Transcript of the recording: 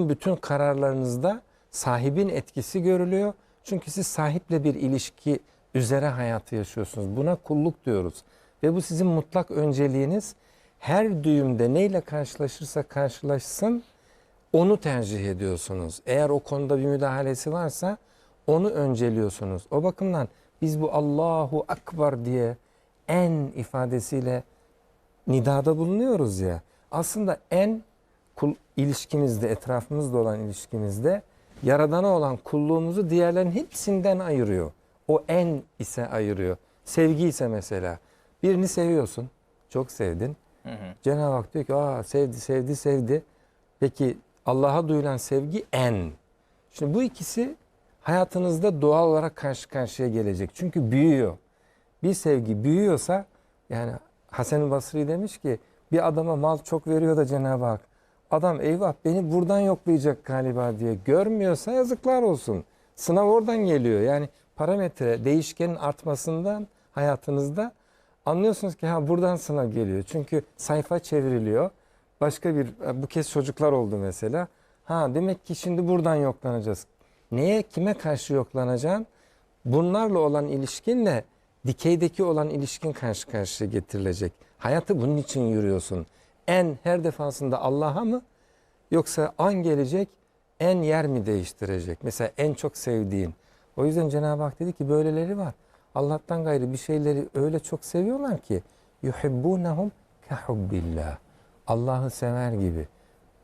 bütün kararlarınızda sahibin etkisi görülüyor. Çünkü siz sahiple bir ilişki üzere hayatı yaşıyorsunuz. Buna kulluk diyoruz. Ve bu sizin mutlak önceliğiniz. Her düğümde neyle karşılaşırsa karşılaşsın onu tercih ediyorsunuz. Eğer o konuda bir müdahalesi varsa onu önceliyorsunuz. O bakımdan biz bu Allahu Akbar diye en ifadesiyle nidada bulunuyoruz ya. Aslında en kul ilişkimizde, etrafımızda olan ilişkimizde Yaradan'a olan kulluğumuzu diğerlerin hepsinden ayırıyor. O en ise ayırıyor. Sevgi ise mesela. Birini seviyorsun. Çok sevdin. Cenab-ı Hak diyor ki Aa, sevdi, sevdi, sevdi. Peki Allah'a duyulan sevgi en. Şimdi bu ikisi hayatınızda doğal olarak karşı karşıya gelecek. Çünkü büyüyor. Bir sevgi büyüyorsa yani Hasan-ı Basri demiş ki bir adama mal çok veriyor da Cenab-ı Hak. Adam eyvah beni buradan yoklayacak galiba diye görmüyorsa yazıklar olsun. Sınav oradan geliyor. Yani parametre değişkenin artmasından hayatınızda anlıyorsunuz ki ha buradan sınav geliyor. Çünkü sayfa çevriliyor. Başka bir bu kez çocuklar oldu mesela. Ha demek ki şimdi buradan yoklanacağız. Neye kime karşı yoklanacaksın? Bunlarla olan ilişkinle dikeydeki olan ilişkin karşı karşıya getirilecek. Hayatı bunun için yürüyorsun. En her defasında Allah'a mı yoksa an gelecek en yer mi değiştirecek? Mesela en çok sevdiğin. O yüzden Cenab-ı Hak dedi ki böyleleri var. Allah'tan gayrı bir şeyleri öyle çok seviyorlar ki yuhibbunahum kehubbillah. Allah'ı sever gibi.